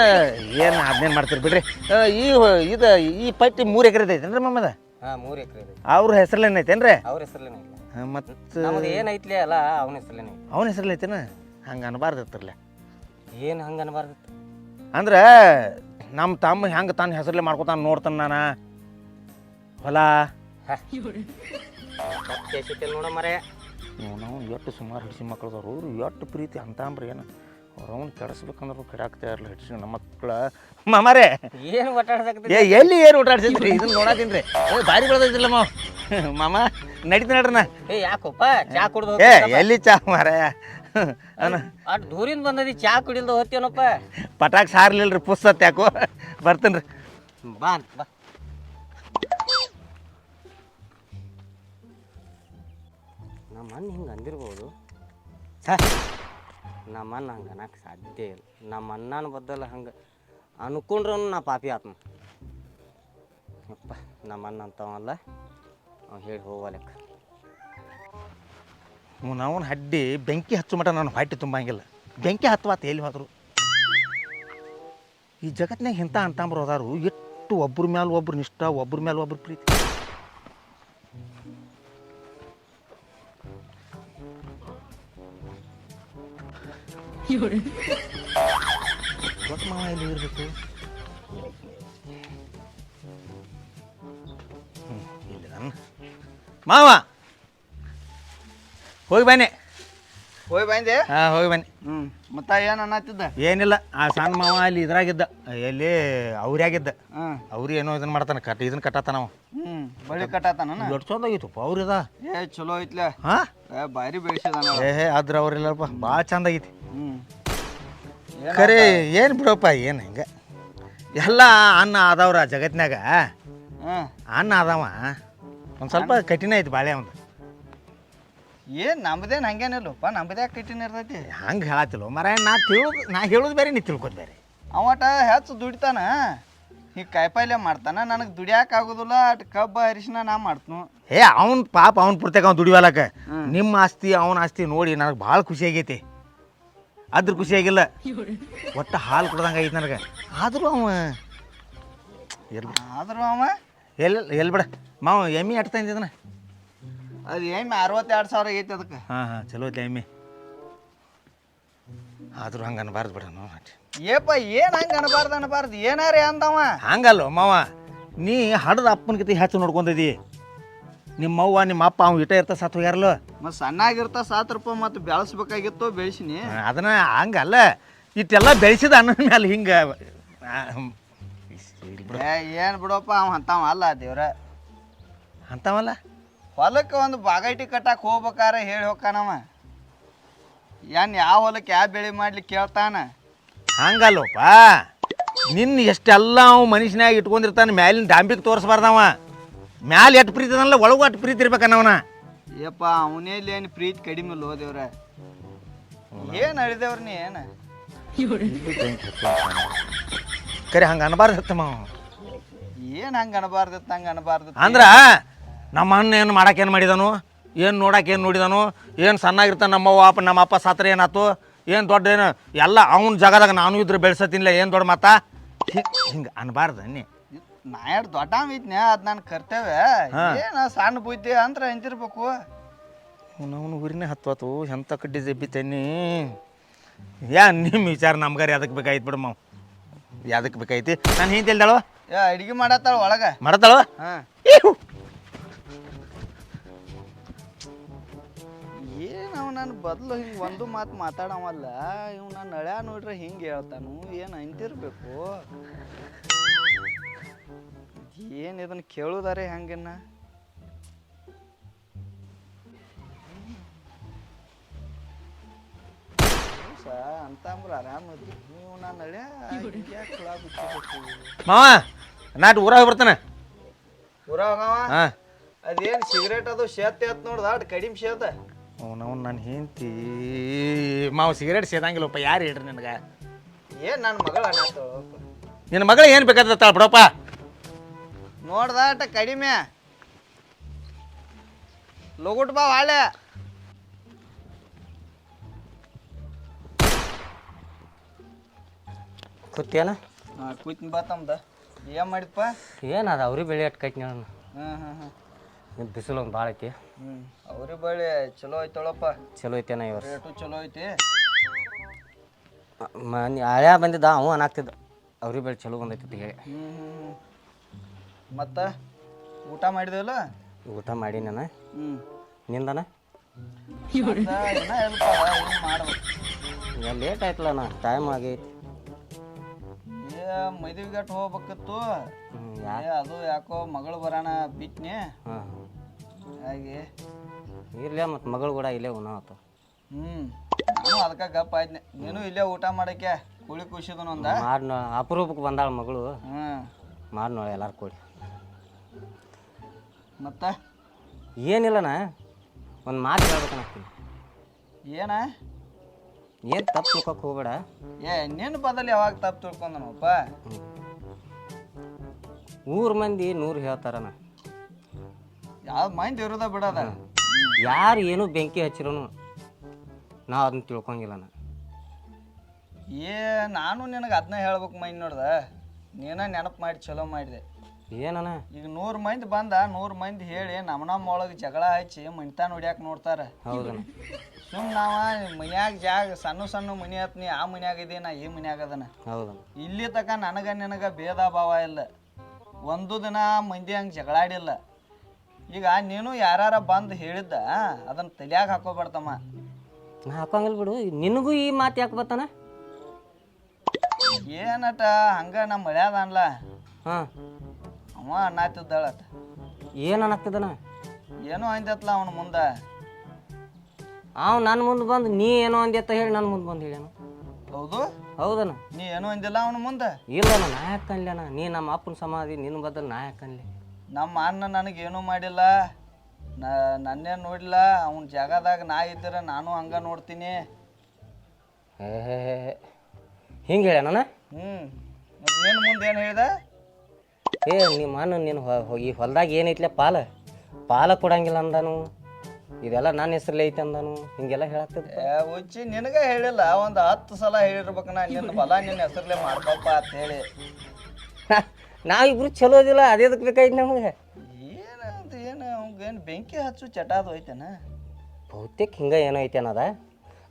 ಏನು ಅದನ್ನೇನು ಮಾಡ್ತೀರಿ ಬಿಡ್ರಿ? ಆ, ಈ ಇದು ಈ ಪಟ್ಟಿ ಮೂರು ಎಕರೆ ಐತೇನ್ರಿ ಮಮ್ಮದ ಹಾಂ ಮೂರು ಎಕರೆ ಇದೆ ಅವ್ರ ಹೆಸರ್ಲೇನ್ ಐತೇನ್ರಿ? ಅವ್ರ ಹೆಸರಲ್ಲೇನೆ ಇಲ್ಲ ಮತ್ತು ನಮ್ದು ಏನೈತ್ಲಿ ಅಲ್ಲ ಅವನ ಹೆಸರಲ್ಲೇನೆ ಅವನ ಹೆಸರಲ್ಲಿ ಐತೇನ? ಹಂಗೆ ಅನ್ಬಾರ್ದು ಇರ್ತಿರ್ಲೆ ಏನು ಹಂಗೆ ಅನ್ಬಾರ್ದಿತ್ತು? ಅಂದ್ರೆ ನಮ್ಮ ತಮ್ಮ ಹೆಂಗೆ ತನ್ನ ಹೆಸರಲ್ಲೇ ಮಾಡ್ಕೊತಾನ ನೋಡ್ತಾನ ನಾನು. ಹೊಲ? ಸತ್ಯ ನೋಡ ಮರೆ? ನಾವು ಎಷ್ಟು ಸುಮಾರು ಹಿಡಿಸಿ ಮಕ್ಕಳದವ್ರು ಅವರು ಎಷ್ಟು ಪ್ರೀತಿ ಅಂತಂಬ್ರಿ ಏನು? ಅವ್ರು ಅವ್ನು ಕೆಡಿಸ್ಬೇಕಂದ್ರೆ ಕೆಡಾಕ್ತಾ ಇರಲ್ಲ ಹಿಡಿಸಿ ನಮ್ಮ ಮಕ್ಕಳ ಮಾಮಾರೇ ಏನು ಒಟ್ಟಾಡ್ಸಕತ್ತಿ ಏ ಎಲ್ಲಿ ಏನು ಓಡಾಡ್ಸಿದ್ರಿ ಇದನ್ನ ನೋಡಾತೀನಿ ಏ ಭಾರಿ ಬೆಳೆದಿಲ್ಲ ಮಾವ ಮಾಮ ನಡೀತ ನಡ್ರನ. ಏ ಯಾಕಪ್ಪ ಚಾ ಕುಡ್ದು ಏ ಎಲ್ಲಿ ಚಾ ಮಾರ? ಅನ ಅಟ್ ದೂರಿಂದ ಬಂದದಿ ಚಾ ಕುಡಿಲ್ದ ಹೋಗ್ತೇನಪ್ಪ ಪಟಾಕ್ ಸಾರ್ಲಿಲ್ರಿ ಪುಸ್ತತ್ ಯಾಕೋ ಬರ್ತೀನಿ ಬಾ ಅಂತ ಬಾ. ಅಣ್ಣ ಹಿಂಗೆ ಅಂದಿರ್ಬೋದು. ನಮ್ಮ ಅನ್ನ ಹಂಗೆ ಅನ್ನಕ್ಕೆ ಸಾಧ್ಯ ಇಲ್ಲ. ನಮ್ಮ ಅಣ್ಣನ ಬದ್ದಲ್ಲ ಹಂಗೆ ಅನ್ಕೊಂಡ್ರೂ ನಾ ಪಾಪಿ ಆತ್ಮ. ಯಪ್ಪ ನಮ್ಮ ಅನ್ನ ಅಂತವಲ್ಲ ಅವ್ನು ಹೇಳಿ ಹೋಗಲಕ್ಕ ನಾವು ಹಡ್ಡಿ ಬೆಂಕಿ ಹಚ್ಚು ಮಟ ನಾನು ಹೊಟ್ಟೆ ತುಂಬಂಗಿಲ್ಲ. ಬೆಂಕಿ ಹತ್ತುವಾತ ಎಲ್ಲಿ ಹೋದ್ರು? ಈ ಜಗತ್ತಿನಾಗ ಇಂಥ ಅಂತಂಬ್ರು ಅದಾರು. ಎಷ್ಟು ಒಬ್ರ ಮ್ಯಾಲ ಒಬ್ರು ನಿಷ್ಠ ಒಬ್ರ ಮ್ಯಾಲ ಒಬ್ರು ಪ್ರೀತಿ. ಗೊತ್ತ ಮಾವ ಇರ್ಬೇಕು? ಹ್ಮ್, ಇಲ್ಲಿ ಮಾವ! ಹೋಗಿ ಬನ್ನಿ. ಹೋಗಿ ಬಂದೆ? ಹಾ ಹೋಗಿ ಬನ್ನಿ. ಹ್ಞೂ ಮತ್ತ ಏನು ಅನ್ನತ್ತಿದ್ದ? ಏನಿಲ್ಲ ಆ ಸಣ್ಣ ಮಾವ ಅಲ್ಲಿ ಇದ್ರಾಗಿದ್ದ. ಎಲ್ಲಿ? ಅವ್ರ್ಯಾಗಿದ್ದ. ಹಾಂ. ಅವ್ರು ಏನೋ ಇದನ್ನ ಮಾಡ್ತಾನೆ ಕಟ್ ಇದನ್ನ ಕಟ್ಟಾತಾನ ಅವ. ಹ್ಞೂ ಬಳಿ ಕಟ್ಟಾತಾನ ದೊಡ್ಡ ಚಂದ ಆಗಿತ್ತಪ್ಪ ಅವ್ರಿದ? ಏ ಚಲೋ ಐತ್ಲ. ಹಾ? ಏ ಭಾರಿ ಬೆಳೆಸಿದಾನ ಏ ಅದ್ರ ಆದ್ರ ಅವ್ರಿಲ್ಲಪ್ಪ ಭಾಳ ಚಂದ ಆಗೈತಿ. ಹ್ಞೂ ಖರೆ ಏನು ಬಿಡಪ್ಪ ಏನು ಹಿಂಗೆ? ಎಲ್ಲ ಅನ್ನ ಆದವ್ರ ಜಗತ್ತಿನಾಗ ಅನ್ನ ಆದವ. ಒಂದು ಸ್ವಲ್ಪ ಕಠಿಣ ಐತಿ ಬಾಳೆ ಅವನು ಏನು ನಮ್ದೇನು ಹಂಗೇನಿಲ್ಲಪ್ಪ ನಮ್ದೇ ಕಠಿಣ ಇರ್ತೈತಿ. ಹಂಗೆ ಹೇಳತ್ತಿಲ್ಲ ಮರ ನಾ ತಿಳಿದು ನಾ ಹೇಳೋದು ಬೇರೆ ನೀ ತಿಳ್ಕೊದು ಬೇರೆ. ಅವಟ ಹೆಚ್ಚು ದುಡಿತಾನ. ಈ ಕಾಯಿಪಲ್ಯ ಮಾಡ್ತಾನ ನನಗೆ ದುಡಿಯಾಕ ಆಗೋದಿಲ್ಲ ಅಟ್ ಕಬ್ಬ ಅರಿಶಿನ ನಾ ಮಾಡ್ತನು. ಏ ಅವ್ನು ಪಾಪ ಅವ್ನ ಪುರ್ತೇಕ ಅವ್ನು ದುಡಿವಲಕ. ನಿಮ್ಮ ಆಸ್ತಿ ಅವನ ಆಸ್ತಿ ನೋಡಿ ನನಗೆ ಭಾಳ ಖುಷಿ ಆಗೈತಿ. ಅದ್ರ ಖುಷಿಯಾಗಿಲ್ಲ ಒಟ್ಟು ಹಾಲು ಕುಡ್ದಂಗೆ ಆಗೈತಿ ನನಗೆ. ಆದರೂ ಅವ. ಎಲ್ಲಿ ಆದರೂ ಅವ? ಎಲ್ಲಿ ಎಲ್ಲಿ ಬಿಡ. ಮಾವ ಎಮ್ಮಿ ಅಟ್ ತಂದಿದ್ದನ ಅದು ಎಮ್ಮೆ ಅರವತ್ತೆರಡು ಸಾವಿರ ಆಗೈತಿ ಅದಕ್ಕೆ. ಹಾಂ ಹಾಂ ಚಲೋ ಐತೆ ಎಮ್ಮಿ. ಆದರೂ ಹಂಗೆ ಅನ್ಬಾರ್ದು ಬಿಡ ನಾವು ಏಪ ಏನು ಹಂಗೆ ಅನ್ಬಾರ್ದು ಅನ್ಬಾರ್ದು? ಏನಾರೇ ಅಂದವ? ಹಂಗಲ್ಲ ಮಾವ. ನೀ ಹಡದ ಅಪ್ಪನ ಕಿತಿ ಹೆಚ್ಚು ನೋಡ್ಕೊಂಡದಿ ನಿಮ್ಮ ಅವ್ವ ನಿಮ್ಮ ಅಪ್ಪ ಅವ್ನು ಇಟ ಇರ್ತ ಸತ್ ಹೋಗ್ಯಾರಲ್ಲ ಮತ್ತು ಸಣ್ಣಾಗಿರ್ತ ಸಾತ್ ರೂಪಾಯಿ ಮತ್ತು ಬೆಳೆಸ್ಬೇಕಾಗಿತ್ತು ಬೆಳೆಸಿನಿ. ಅದನ್ನ ಹಂಗಲ್ಲ. ಇಟ್ಟೆಲ್ಲ ಬೆಳೆಸಿದ ಅನ್ನ ಮೇಲೆ ಹಿಂಗೆ ಏನ್ ಬಿಡಪ್ಪ ಅವ ಅಂತಾವ ಅಲ್ಲ ದೇವ್ರ. ಅಂತವಲ್ಲ? ಹೊಲಕ್ಕೆ ಒಂದು ಬಾಗೈಟಿ ಕಟ್ಟಾಕ ಹೋಗ್ಬೇಕಾರ ಹೇಳಿ ಹೋಗ್ಕಾನವ ಏನ್ ಯಾವ ಹೊಲಕ್ಕೆ ಯಾವ ಬೆಳೆ ಮಾಡ್ಲಿಕ್ಕೆ ಕೇಳ್ತಾನ. ಹಂಗಲ್ಲಪ್ಪ ನಿನ್ನ ಎಷ್ಟೆಲ್ಲ ಅವ ಮನುಷ್ಯನಾಗ ಇಟ್ಕೊಂಡಿರ್ತಾನೆ ಮ್ಯಾಲಿನ ಡಾಂಬಿಗೆ ತೋರಿಸ್ಬಾರ್ದವ. ಮ್ಯಾಲೆ ಎಟ್ ಪ್ರೀತಿ ಅದಲ್ಲ ಒಳಗೂ ಅಟ್ ಪ್ರೀತಿ ಇರ್ಬೇಕನ್ನವನ ಯಪ್ಪ ಅವನೇಲಿ ಏನು ಪ್ರೀತಿ ಕಡಿಮೆ ಇಲ್ಲ ದೇವ್ರ? ಏನು ಅಳಿದೇವ್ರ ನೀ ಏನು? ಕರೆ ಹಂಗೆ ಅನ್ಬಾರ್ದು ಮಾವ. ಏನು ಹಂಗೆ ಅನ್ಬಾರ್ದಿತ್ತು ಹಂಗೆ ಅನಬಾರ್ದಿತ್ತು? ಅಂದ್ರ ನಮ್ಮ ಅಣ್ಣ ಏನು ಮಾಡಕ್ಕೆ ಏನು ಮಾಡಿದನು? ಏನು ನೋಡಕ್ಕೆ ಏನು ನೋಡಿದನು? ಏನು ಸಣ್ಣಾಗಿರ್ತಾನೆ ನಮ್ಮ ಅಪ್ಪ ನಮ್ಮ ಅಪ್ಪ ಸಾತ್ರ ಏನಾತು? ಏನು ದೊಡ್ಡ ಏನು? ಎಲ್ಲ ಅವ್ನ ಜಾಗದಾಗ ನಾನು ಇದ್ರೆ ಬೆಳೆಸತ್ತಿಲ್ಲ ಏನು ದೊಡ್ಡ ಮಾತಾ ಹಿಂಗೆ ಅನ್ಬಾರ್ದು ನೀ ನಾ ಎರಡು ದೊಡ್ಡ ಇದ್ನೆ ಅದು ನನ್ನ ಕರ್ತೇವೆ ಏನು ಸಣ್ಣ ಬುದ್ಧಿ ಅಂದ್ರೆ ಅಂತಿರ್ಬೇಕು ಅವನು ಊರಿನೇ ಹತ್ವತ್ತು ಎಂಥ ಕಡ್ಡಿ ಜಬ್ಬಿ ತನ್ನಿ ಯಾ ನಿಮ್ಮ ವಿಚಾರ ನಮ್ಗಾರ ಅದಕ್ಕೆ ಬೇಕಾಯ್ತು ಬಿಡು ಮಾವು. ಯಾದಕ್ಕೆ ಬೇಕಾಯ್ತಿ? ನಾನು ಹಿಂದೆ ಇಲ್ದಾಳವ ಏ ಅಡಿಗೆ ಮಾಡತ್ತಾಳ ಒಳಗೆ. ಮಾಡತ್ತಾಳ? ಹಾಂ. ಏನು ಅವ ನನ್ನ ಬದಲು ಹಿಂಗೆ ಒಂದು ಮಾತು ಮಾತಾಡವಲ್ಲ ಇವ್ ನನ್ನ ನಳ್ಯಾ ನೋಡ್ರೆ ಹಿಂಗೆ ಹೇಳ್ತಾನು ಏನು ಅಂತಿರ್ಬೇಕು? ಏನು ಇದನ್ನು ಕೇಳುದಾರೆ ಹೆಂಗಿನ್ನ ಅಂತಂಬ್ರ ಆರಾಮದಿ ನೀವು ನಾನು ಮಾವ ನಾಟ್ ಊರಾಗ ಬರ್ತಾನೆ. ಊರಾಗ ಹಾಂ. ಅದೇನು ಸಿಗರೇಟ್ ಅದು? ಶೇತ್ ಎತ್ ನೋಡ್ದ ಅಟ್ ಕಡಿಮೆ ಶೇತ ಅವನವ್ನು ನನ್ನ ಹೆಂಡತಿ. ಮಾವ ಸಿಗರೇಟ್ ಸೇದಂಗಿಲ್ಲಪ್ಪ ಯಾರು ಹೇಳ್ರಿ ನಿನಗೆ? ಏನ್ ನನ್ನ ಮಗಳ ನಿನ್ನ ಮಗಳು ಏನು ಬೇಕಾದ ಬಿಡಪ್ಪ? ನೋಡ್ದ ಅಟ ಕಡಿಮೆ. ಲಗುಟ್ ಬಾ ಹಾಳೆ ಕೂತಿಯಲ್ಲ? ಕೂತ್ ಕೂತಿನ ಬಾ ತಮ್ದ. ಏನ್ ಮಾಡಿದ್ಪ? ಅದ ಅವ್ರಿ ಬೆಳೆ ಅಟ್ ಕಟ್ಟಿ ನಾನು ಹಾಂ ಹಾಂ ಹಾಂ. ಬಿಸಿಲು ಒಂದು ಭಾಳ ಐತಿ. ಹ್ಞೂ ಅವ್ರಿ ಬಳಿ ಚಲೋ ಐತಳಪ್ಪ. ಚಲೋ ಐತೇನ ಇವ್ರು ರೇಟು ಚಲೋ ಐತಿ. ಮನೆ ಹಳ್ಯಾ ಬಂದಿದ್ದ ಅವ ಅನ್ನಾಗ್ತಿದ್ದ. ಅವ್ರಿ ಬೆಳೆ ಚಲೋ ಬಂದೈತಿ ಹೇಳಿ. ಹ್ಞೂ ಹ್ಞೂ ಮತ್ತು ಊಟ ಮಾಡಿದೇವಲ್ಲ ಊಟ ಮಾಡಿ ನಾನು ಹ್ಞೂ ನಿಂದನ ಲೇಟ್ ಆಯ್ತಲ್ಲ ನಾ ಟೈಮ್ ಆಗೈತಿ ಏ ಮದುವೆಗಟ್ಟು ಹೋಗ್ಬೇಕಿತ್ತು. ಹ್ಞೂ ಏ ಯಾ ಅದು ಯಾಕೋ ಮಗಳು ಬರೋಣ ಬಿಟ್ನಿ. ಹಾಂ. ಹಾಗೆ. ಇರ್ಲಿ ಮತ್ತು ಮಗಳು ಕೂಡ ಇಲ್ಲೇ ಉಣ ಆತು. ಹ್ಞೂ ನಾನು ಅದಕ್ಕೆ ಗಪ್ಪ ಆಯ್ತು ನೀನು ಇಲ್ಲೇ ಊಟ ಮಾಡಕ್ಕೆ ಕುಳಿ ಖುಷಿದನು ಒಂದ ಮಾಡಿ ಅಪರೂಪಕ್ಕೆ ಬಂದಾಳ ಮಗಳು. ಹ್ಞೂ ಮಾಡಿ ನೋಡಿ ಎಲ್ಲಾರು ಕೂಡಿ. ಮತ್ತು? ಏನಿಲ್ಲನ ಒಂದು ಮಾತು ಹೇಳ್ಬೇಕನ್ನತ್ತೀನಿ ಏನ? ಏನು ತಪ್ಪು ತಿಳ್ಕೊಕ್ ಹೋಗ್ಬೇಡ. ಏ ನಿನ್ನ ಬದಲು ಯಾವಾಗ ತಪ್ಪು ತಿಳ್ಕೊಂಡನಪ್ಪ ಊರ್ ಮಂದಿ ನೂರು ಹೇಳ್ತಾರನ ಯಾವ ಮೈಂಡ್ ಇರೋದ ಬಿಡದ. ಯಾರು ಏನು ಬೆಂಕಿ ಹಚ್ಚಿರೋನು ನಾ ಅದನ್ನ ತಿಳ್ಕೊಂಗಿಲ್ಲನ ಏ ನಾನು ನಿನಗೆ ಅದನ್ನ ಹೇಳ್ಬೇಕು ಮೈಂಡ್ ನೋಡ್ದ. ನೀನ ನೆನಪು ಮಾಡಿ ಚಲೋ ಮಾಡಿದೆ. ಏನನ? ಈಗ ನೂರು ಮಂದಿ ಬಂದ ನೂರ್ ಮಂದಿ ಹೇಳಿ ನಮ್ಮ ನಮ್ಮ ಒಳಗೆ ಜಗಳ ಹಚ್ಚಿ ಮನಿತಾನ ಹೊಡ್ಯಾಕ ನೋಡ್ತಾರ. ಹೌದನ ಸುಮ್ ನಾವ ಮನ್ಯಾಗ ಜಾಗ ಸಣ್ಣ ಸಣ್ಣ ಮನಿ ಹತ್ನಿ ಆ ಮನ್ಯಾಗ ಇದೀನ ನಾ ಈ ಮನ್ಯಾಗ ಅದನ. ಹೌದನ ಇಲ್ಲಿ ತಕ ನನಗ ನಿನಗ ಭೇದ ಭಾವ ಇಲ್ಲ. ಒಂದು ದಿನ ಮಂದಿ ಹಂಗ ಜಗಳಾಡಿಲ್ಲ. ಈಗ ನೀನು ಯಾರ ಬಂದು ಹೇಳಿದ್ದ ಅದನ್ನ ತಲ್ಯಾಗ ಹಾಕೋಬಾರ್ದಮ್ಮ. ನಾ ಹಾಕಂಗಿಲ್ಲ ಬಿಡು. ನಿನಗೂ ಈ ಮಾತು ಯಾಕೆ ಬರ್ತಾನ ಏನಟ ಹಂಗ ನಮ್ಮ ಮಳ್ಯಾದ ಅನ್ಲ. ಹಾಂ. ಅವ ಅಣ್ಣಾತಿದ್ದಾಳಟ ಏನು ಅನ್ನಕ್ತಿದನ ಏನೋ ಅಂದತ್ಲ ಅವನ ಮುಂದೆ. ಅವ್ ನನ್ನ ಮುಂದೆ ಬಂದು ನೀ ಏನೋ ಅಂದ್ಯತ್ತ ಹೇಳಿ ನನ್ನ ಮುಂದೆ ಬಂದು ಹೇಳ್ಯಾನ. ಹೌದು? ಹೌದನ? ನೀ ಏನೋ ಅಂದಿಲ್ಲ ಅವನ ಮುಂದೆ? ಇಲ್ಲ ನಾ ಯಾಕೆ ಅನ್ಲೇನ ನೀ ನಮ್ಮ ಅಪ್ಪನ ಸಮಾಧಿ ನಿನ್ನ ಬದಲು ನಾ ಯಾಕೆ ಅನ್ಲಿ? ನಮ್ಮ ಅಣ್ಣ ನನಗೇನು ಮಾಡಿಲ್ಲ. ನಾ ನೋಡಿಲ್ಲ ಅವನ ಜಾಗದಾಗ ನಾ ಇದ್ದರೆ ನಾನು ಹಂಗ ನೋಡ್ತೀನಿ. ಹೇ ಹಿಂಗೆ ಹೇಳ್ಯಾನ ಹ್ಞೂ ಏನು ನಿನ್ನ ಮುಂದೆ ಏನು ಹೇಳ್ದ? ಏ ನಿಮ್ಮ ಮನ ನೀನು ಈ ಹೊಲ್ದಾಗ ಏನೈತ್ಲೆ ಪಾಲ? ಪಾಲ ಕೊಡಂಗಿಲ್ಲ ಅಂದನು. ಇದೆಲ್ಲ ನನ್ನ ಹೆಸರಲ್ಲಿ ಐತೆ ಅಂದನು. ಹಿಂಗೆಲ್ಲ ಹೇಳಿ ಏ ನಿನಗೆ ಹೇಳಿಲ್ಲ. ಒಂದು ಹತ್ತು ಸಲ ಹೇಳಿರ್ಬೇಕು ನಾ. ನಿನ್ನ ಬಲ ನಿನ್ನ ಹೆಸರಲ್ಲಿ ಮಾಡ್ಕೊಪ್ಪ ಅಂತ ಹೇಳಿ ನಾವಿಬ್ರು ಚಲೋ ಅದಿಲ್ಲ. ಅದೇದಕ್ಕೆ ಬೇಕಾಯ್ತು ನಮಗೆ? ಏನಂತ ಏನು ಅವ್ಗೇನು ಬೆಂಕಿ ಹಚ್ಚು ಚಟ ಅದು ಐತೆನ ಬಹುತೇಕ ಹಿಂಗೆ ಏನೋ ಐತೆ ಅನ್ನೋದ?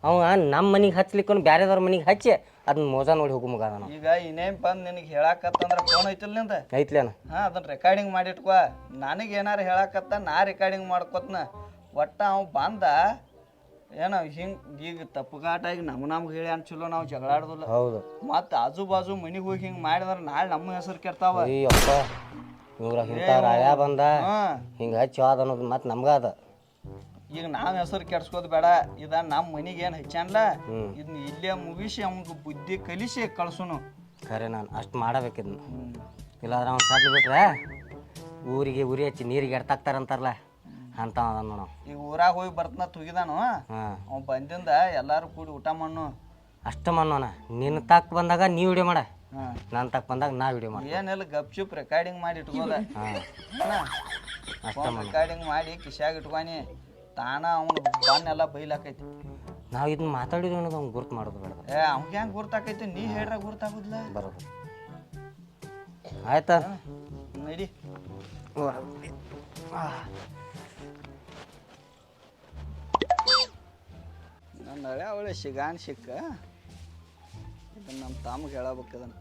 ಅವ ನಮ್ಮ ಮನೆಗೆ ಹಚ್ಲಿಕ್ಕೆ ಬ್ಯಾರೆದವ್ರ ಮನೆಗೆ ಹಚ್ಚಿ ಅದನ್ನ ಮೋಜ ನೋಡಿ ಹೋಗು ಮಗ ನಾನು ಈಗ ಇನ್ನೇನ್ ಬಂದ್ ನಿನಗೆ ಹೇಳಾಕತ್ತಂದ್ರ ಫೋನ್ ಐತಿಲ್ನಿಂದ? ಐತ್ಲೇನ ಹಾ ಅದನ್ನ ರೆಕಾರ್ಡಿಂಗ್ ಮಾಡಿಟ್ಕೋ. ನನಗೆ ಏನಾರ ಹೇಳಾಕತ್ತ ನಾ ರೆಕಾರ್ಡಿಂಗ್ ಮಾಡ್ಕೊತ್ನ. ಒಟ್ಟ ಅವ ಬಂದ ಏನೋ ಹಿಂಗ್ ಈಗ ತಪ್ಪುಗಾಟಾಗಿ ನಮ್ ನಮ್ಗೆ ಹೇಳಿ ಅಂತ ಚಲೋ ನಾವು ಜಗಳಾಡೋದಿಲ್ಲ. ಹೌದು. ಮತ್ತೆ ಆಜು ಬಾಜು ಮನಿಗೆ ಹೋಗಿ ಹಿಂಗ್ ಮಾಡಿದ್ರ ನಾಳೆ ನಮ್ಮ ಹೆಸರು ಕೆಡ್ತಾವ. ಅಯ್ಯಪ್ಪ ಇವ್ರ ಇಂಥ ರಾಯ ಬಂದ. ಹಾಂ. ಹಿಂಗೆ ಹಚ್ಚಿ ಹೋದ ಅನ್ನೋದು ಮತ್ತೆ ನಮ್ಗೆ ಅದ ಈಗ ನಾವ್ ಹೆಸರು ಕೆಡ್ಸ್ಕೋದ್ ಬೇಡ. ಇದ ನಮ್ಮ ಮನಿಗೆ ಏನು ಹೆಚ್ಚಾನ್ಲ? ಇದನ್ನ ಇಲ್ಲೇ ಮುಗಿಸಿ ಅವ್ನಿಗೆ ಬುದ್ಧಿ ಕಲಿಸಿ ಕಳ್ಸುನು. ಖರೆ ನಾನು ಅಷ್ಟು ಮಾಡಬೇಕಿದ್ನ ಇಲ್ಲಾಂದ್ರೆ ಅವ್ನು ಸಾಕಿ ಬಿಟ್ರೆ ಊರಿಗೆ ಉರಿ ಹಚ್ಚಿ ನೀರಿಗೆ ಎಡ್ತಾಕ್ತಾರಂತಾರಲ್ಲ? ಅಂತ ನೋಡ ಈಗ ಊರಾಗ ಹೋಗಿ ಬರ್ತನ ತುಗಿದಾನು. ಅವ್ ಬಂದಿಂದ ಎಲ್ಲಾರು ಕೂಡಿ ಊಟ ಮಣ್ಣು. ಅಷ್ಟ ಮಣ್ಣೋಣ ನಿನ್ನ ತಾಕ್ ಬಂದಾಗ ನೀ ವಿಡಿಯೋ ಮಾಡ. ನನ್ನ ತಾಕ್ ಬಂದಾಗ ನಾ ವಿಡಿಯೋ ಮಾಡ ಏನೆಲ್ಲ ಗಪ್ಚುಪ್ ರೆಕಾರ್ಡಿಂಗ್ ಮಾಡಿ ಇಟ್ಕೋದ. ರೆಕಾರ್ಡಿಂಗ್ ಮಾಡಿ ಕಿಶ್ಯಾಗ ಇಟ್ಕೊನಿ. ತಾನ ಅವನು ಬಣ್ಣೆಲ್ಲ ಬೈಲಾಕೈತಿ. ನಾವು ಇದನ್ನ ಮಾತಾಡಿದ್ವಿ ಅನ್ನೋದು ಅವ್ನು ಗುರ್ತು ಮಾಡೋದು ಬೇಡ. ಏ ಅವ್ಗೆ ಹೆಂಗೆ ಗುರ್ತಾಕೈತಿ? ನೀ ಹೇಳ್ರ ಗುರ್ತಾಗುದಿಲ್ಲ ಬರೋದು. ಆಯ್ತಾ? ನಡಿ. ನನ್ನ ಹಳೆ ಅವಳೆ ಶಿಗಾನ್ ಸಿಕ್ಕ ಇದನ್ನ ನಮ್ಮ ತಾಮಗೆ ಹೇಳಬೇಕು ಇದನ್ನ.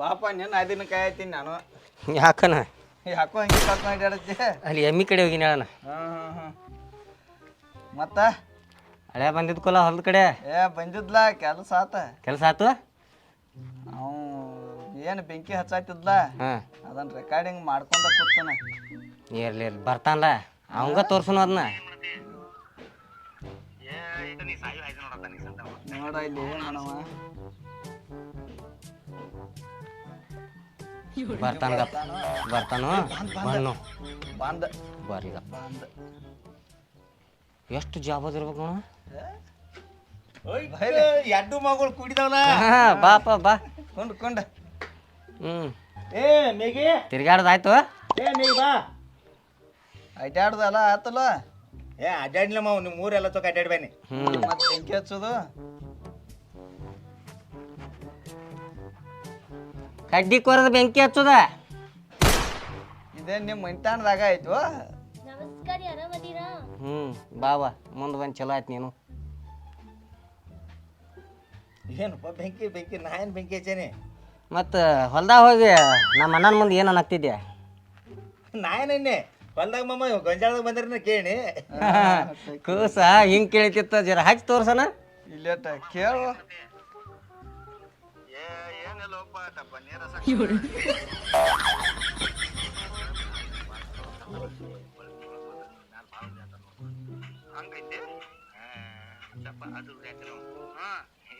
ಬಾಪ ನಿನ್ನ ಅದಿನ ಕಾಯತ್ತೀನಿ ನಾನು. ಯಾಕನ? ಯಾಕೋ ಹಿಂಗೆ ಕಲ್ತ್ಕೊಂಡು ಅಡ್ಡಾಡತ್ತಿ ಅಲ್ಲಿ ಎಮ್ಮಿ ಕಡೆ ಹೋಗಿನಿ ಅಣ್ಣ. ಹಾಂ ಮತ್ತೆ? ಹಳೆ ಬಂದಿದ್ಕೊಲ್ಲ ಹೊಲದ ಕಡೆ? ಏ ಬಂದಿದ್ಲ ಕೆಲಸ ಆತ. ಕೆಲಸ ಆತು? ಅವು ಏನು ಬೆಂಕಿ ಹಚ್ಚಾತಿದ್ಲ ಹಾಂ. ಅದನ್ನ ರೆಕಾರ್ಡಿಂಗ್ ಮಾಡ್ಕೊಂಡ ಕೂತಾನ. ಇರ್ಲಿ ಇರ್ಲಿ ಬರ್ತಾನಲ್ಲ ಅವಂಗ ತೋರ್ಸೋನು ಅದನ್ನ ನೋಡ ಇಲ್ಲಿ ಏನವ ಬರ್ತಾನ ಬರ್ತಾನೋ? ಬನ್ನು ಬಂದ. ಬರ್ರಿ ಎಷ್ಟು ಜಾಬದ್ ಇರ್ಬೇಕು ನೋಡ? ಎರಡು ಮಗಳು ಕುಡಿದವಲ್ಲ ಹಾ ಬಾಪ ಬಾ ಕೊಂಡು ಕೊಂಡ. ಹ್ಮ್. ಏ ಮೇಗಿ ತಿರ್ಗಾಡ್ದಾಯ್ತು ಏ ಮೇಗಿ ಬಾ. ಅಡ್ಡಾಡ್ದಲ್ಲ ಆತಲ್ಲ. ಏ ಅಡ್ಡಾಡ್ಲಮ್ಮ ನಿಮ್ಮ ಊರೆಲ್ಲ ಚೊಕ್ಕ ಅಡ್ಡಾಡ್ಬೇನಿ ಮತ್ತೆ ಬೆಂಕಿ ಹಚ್ಚೋದು. ಕಡ್ಡಿ ಕೊರದ ಬೆಂಕಿ ಹಚ್ಚುದ? ಇದೇ ನಿಮ್ಮ ಮೈತಾನದಾಗ ಆಯ್ತು? ನಮಸ್ಕಾರ ಆರಾಮದೀರಾ ಹ್ಮ್ ಬಾವ ಮುಂದೆ ಬಂದು ಚಲೋ ಆಯ್ತು ನೀನು. ಏನಪ್ಪ ಬೆಂಕಿ ಬೆಂಕಿ ನಾ ಏನು ಬೆಂಕಿ ಹಚ್ಚೇನಿ? ಮತ್ತು ಹೊಲ್ದಾಗ ಹೋಗಿ ನಮ್ಮ ಅಣ್ಣನ ಮುಂದೆ ಏನು ಅನ್ನತಿದ್ಯಾ ನಾ ಏನೇನೆ ಹೊಲ್ದಾಗ ಮಮ್ಮ ಗೊಂಜಾಳದಾಗ ಬಂದ್ರನ ಕೇಳಿ. ಕೂಸ ಹಿಂಗೆ ಕೇಳಿತಿತ್ತ ಜರ ಹಚ್ಚಿ ತೋರ್ಸನ. ಇಲ್ಲ ಕೇಳು. <laughs> Tagalopa, Tabanera sa Yun. ಹಂಗೈತೆ ಸ್ವಲ್ಪ ಅದು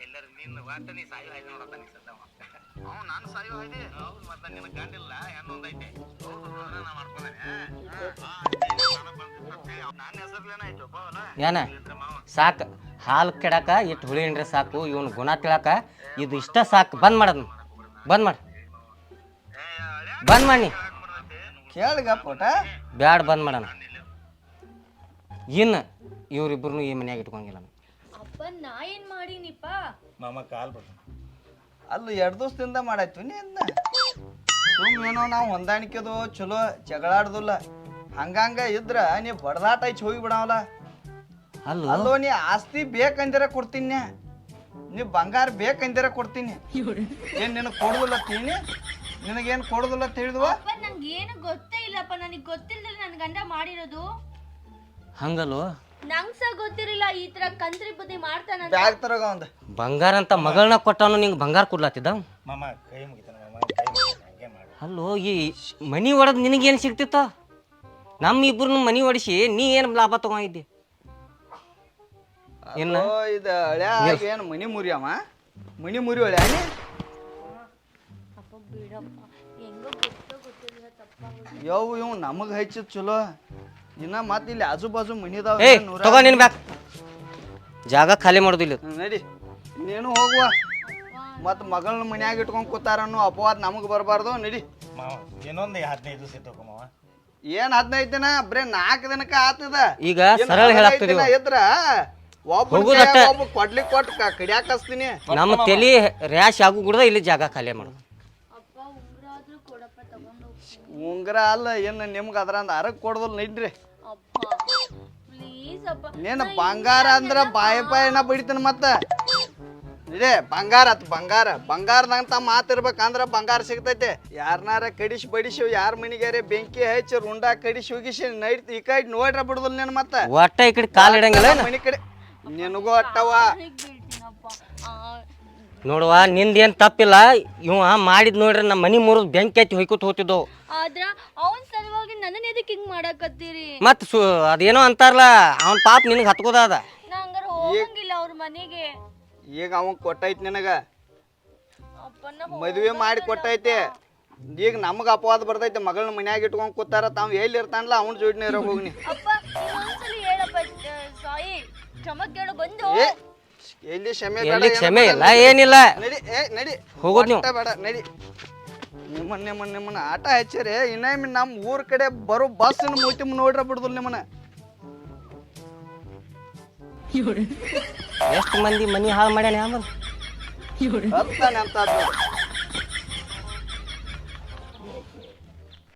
ಎಲ್ಲರೂ ನಿನ್ನ ವಾತನಿ ಸಾಯೋ ನೋಡತ್ತಾನೆ ಸದ್ದವ ಅವನ ಏನ? ಸಾಕು. ಹಾಲು ಕೆಡಾಕ ಇಟ್ಟು ಹುಳಿ ಹಿಂಡ್ರೆ ಸಾಕು ಇವನ್ ಗುಣ ತಿಳಾಕ. ಇದು ಇಷ್ಟ ಸಾಕು. ಬಂದ್ ಮಾಡದ್ ಬಂದ್ ಮಾಡಿ. ಬಂದ್ ಮಾಡಿ ಕೇಳಿಗ ಪೋಟ. ಬ್ಯಾಡ ಬಂದ್ ಮಾಡೋಣ ಇನ್ನು ಇವ್ರಿಬ್ರು ಈ ಮನ್ಯಾಗ ಇಟ್ಕೊಂಗಿಲ್ಲ ಅಪ್ಪ ನಾ ಏನ್ ಮಾಡೀನಿಪ್ಪ? ಮಾಮ ಕಾಲ್ ಬಿಡು ಅಲ್ಲಿ ಎರಡು ದಿವಸದಿಂದ ಮಾಡಾಯ್ತು. ನೀ ಅದನ್ನ ಏನೋ ನಾವು ಹೊಂದಾಣಿಕೆದು ಚಲೋ ಜಗಳಾಡ್ದಿಲ್ಲ. ಹಂಗಂಗ ಇದ್ರ ನೀ ಬಡದಾಟ ಹಚ್ಚಿ ಹೋಗಿ ಬಿಡವಲ್ಲ. ಅಲ್ಲೋ? ಅಲ್ಲೋ ನೀ ಆಸ್ತಿ ಬೇಕಂದಿರ ಕೊಡ್ತೀನಿ. ನೀ ಬಂಗಾರ ಬೇಕಂದಿರ ಕೊಡ್ತೀನಿ. ಏನ್ ನಿನಗೆ ಕೊಡುದಿಲ್ಲ ತೀನಿ? ನಿನಗೇನು ಕೊಡುದಿಲ್ಲ ತಿಳಿದ್ವ? ಅಪ್ಪ ನಂಗೆ ಏನು ಗೊತ್ತೇ ಇಲ್ಲಪ್ಪ. ನನಗೆ ಗೊತ್ತಿಲ್ಲದ್ರೆ ನನ್ನ ಗಂಡ ಮಾಡಿರೋದು. ಹಂಗಲ್ಲೋ? ನಂಗ್ ಸಹ ಗೊತ್ತಿರಲಿಲ್ಲ ಈ ತರ ಕಂತ್ರಿ ಬುದ್ಧಿ ಮಾಡ್ತಾನಂತ. ಬ್ಯಾಗ್ ತರಗ ಒಂದು. ಬಂಗಾರ ಅಂತ ಮಗಳನ್ನ ಕೊಟ್ಟವನು ನಿಂಗೆ ಬಂಗಾರ ಕೊಡ್ಲಾತಿದ್ದ? ಮಾಮ ಕೈ ಮುಗಿತಾನ ಮಾಮ ಕೈ ಮುಗಿತಾನ ಹಂಗೆ ಮಾಡು. ಅಲ್ಲೋ ಈ ಮನಿ ಒಡದ್ ನಿನಗೇನು ಸಿಗ್ತಿತ್ತ? ನಮ್ಮ ಇಬ್ಬರನ್ನ ಮನಿ ಒಡಿಸಿ ನೀ ಏನು ಲಾಭ ತಗೊಂಡಿದ್ದಿ? ಇನ್ನೋ ಓ ಇದು ಹಳ್ಯಾಗ ಏನು ಮನಿ ಮುರಿಯಮ್ಮ ಮನಿ ಮುರಿ ಹಳ್ಯಾನಿ ಅಪ್ಪ ಬಿಡಪ್ಪ ಹೆಂಗೋ ಗೊತ್ತೋ ಗೊತ್ತಿಲ್ಲ ತಪ್ಪಾಗೋದು ಯವ್ ಇವ್ ನಮಗ್ ಹಚ್ಚಿದ್ ಚಲೋ. ಇನ್ನ ಮತ್ ಇಲ್ಲಿ ಆಜು ಬಾಜು ಮನಿದಾವ ಏಯ್ ತಗೋ ನಿನ್ ಬ್ಯಾಗ್. ಜಾಗ ಖಾಲಿ ಮಾಡುದಿಲ್ಲ ನಡಿ. ನೀನು ಹೋಗುವ. ಮತ್ ಮಗಳನ್ನ ಮನ್ಯಾಗ ಇಟ್ಕೊಂಡ್ ಕೂತಾರ ಅನ್ನೋ ಅಪವಾದ ನಮಗ್ ಬರಬಾರ್ದು. ನಡಿ. ಮಾವ ಇನ್ನೊಂದು ಹದಿನೈದು ದಿವಸ ಮಾವ. ಏನ್ ಹದಿನೈದು ದಿನ? ಬರೇ ನಾಲ್ಕು ದಿನಕ್ಕ ಆತದ ಈಗ ಏನ್ ಸರಳ ಹದಿನೈದ್ ಹೇಳಾಕ್ತಿದೀವ. ದಿನ ಇದ್ರ? ಒಬ್ಬ ಹೋಗುದಟ್ಟ. ಒಬ್ಬ ಕೊಡ್ಲಿಕ್ ಕೊಟ್ಟು ಕಡಿಯಾಕ ನಮ್ ನಮ್ಮ ತಲಿ ರ್ಯಾಶ್ ಆಗು ಕೂಡ ಇಲ್ಲಿ ಜಾಗ ಖಾಲಿ ಮಾಡೋದು ಅಪ್ಪ ಉಂಗ್ರ ಆದ್ರೂ ಕೊಡಪ್ಪ ತಗೊಂಡು ಉಂಗ್ರ ಅಲ್ಲ ಏನ್ ನಿಮ್ಗ ಅದ್ರ ಅರಗ್ ಕೊಡದಲ್ ನಡ್ರಿ. ಪ್ಲೀಸ್ ಅಪ್ಪ ನೀನ್ ಬಂಗಾರ ಅಂದ್ರ ಬಾಯಿ ಬಾಯಿನ ಬಿಡ್ತೀನಿ ಮತ್ತ. ಇದೇ ಬಂಗಾರ ಅತ್ ಬಂಗಾರ. ಬಂಗಾರದಂತ ಮಾತಿರ್ಬೇಕಂದ್ರ ಬಂಗಾರ ಸಿಗ್ತೈತೆ. ಯಾರನಾರ ಕಡಿಸಿ ಬಡಿಸಿ ಯಾರ ಮನಿಗಾರೆ ಬೆಂಕಿ ಹಚ್ಚಿ ರುಂಡ ಕಡಿಸಿ ಹೋಗಿಸಿ ನೈಟ್ ಈ ಕಡೆ ನೋಡ್ರ ಬಿಡುದಿಲ್ಲ ನೀನ್ ಮತ್ತ. ಒಟ್ಟ ಈ ಕಡೆ ಕಾಲ್ ಇಡಂಗಿಲ್ಲ? ಮನಿ ಕಡೆ ನಿನಗೂ ಅಟ್ಟವ. ನೋಡುವ ನಿಂದೇನು ತಪ್ಪಿಲ್ಲ. ಇವ ಮಾಡಿದ್ ನೋಡ್ರಿ ನಮ್ಮ ಮನಿ ಮುರಿದ್ ಬೆಂಕಿ ಹಚ್ಚಿ ಹೊಯ್ಕೊತ ಹೋಗ್ತಿದ್ದವು ಆದ್ರ ಅವನ್ ಸಲುವಾಗಿ ನನ್ನ ಎದಕ್ ಹಿಂಗ್ ಮಾಡಕತ್ತೀರಿ? ಮತ್ ಸು ಅದೇನೋ ಅಂತಾರಲ್ಲ ಅವನ್ ಪಾಪ ನಿನಗೆ ಹತ್ಕೋದ ಅದ. ನಾ ಹಂಗಾರ ಹೋಗಂಗಿಲ್ಲ ಅವ್ರ ಮನೆಗೆ. ಈಗ ಅವ ಕೊಟ್ಟೈತಿ ನಿನಗ. ಅಪ್ಪನ ಮದ್ವೆ ಮಾಡಿ ಕೊಟ್ಟೈತಿ. ಈಗ ನಮಗ ಅಪವಾದ ಬರ್ತೈತಿ ಮಗಳನ್ನ ಮನ್ಯಾಗ ಇಟ್ಕೊಂಡ್ ಕೂತಾರ ತಾವ್ ಎಲ್ಲಿ ಇರ್ತಾನಲ್ಲ ಅವ್ನ ಜೋಡಿನ ಇರೋ ಹೋಗ್ನಿ. ಅಪ್ಪ ಇನ್ನೊಂದ್ಸಲಿ ಹೇಳಪ್ಪ ಆ, ಸಾಯಿ ಕ್ಷಮ ಕೇಳು ಬಂದು. ಏ ಎಲ್ಲಿ ಕ್ಷಮೆ ಬೇಡ, ಎಲ್ಲಿ ಏನು ಕ್ಷಮೆ ಬೇಡ, ಇಲ್ಲ ಏನಿಲ್ಲ. ನಡಿ ಏ ನಡಿ. ಹೋಗೋದ್ ನೀವು. ಒಟ್ಟ ಬೇಡ ನಡಿ. ನಿಮ್ಮನ್ನ ನಿಮ್ಮನ್ನ ನಿಮ್ಮನ್ನ ಆಟ ಹಚ್ಚಿರಿ. ಇನ್ನೊಮ್ಮೆ ನಮ್ಮ ಊರ್ ಕಡೆ ಬರೋ ಬಸ್ ಮೂತಿ ನೋಡ್ರ ಬಿಡುದಿಲ್ಲ ನಿಮ್ಮನ್ನ. ಎಷ್ಟು ಮಂದಿ ಮನಿ ಹಾಳು ಮಾಡ್ಯಾನ ಆಮೇಲೆ ಬರ್ತಾನೆ ಅಂತ.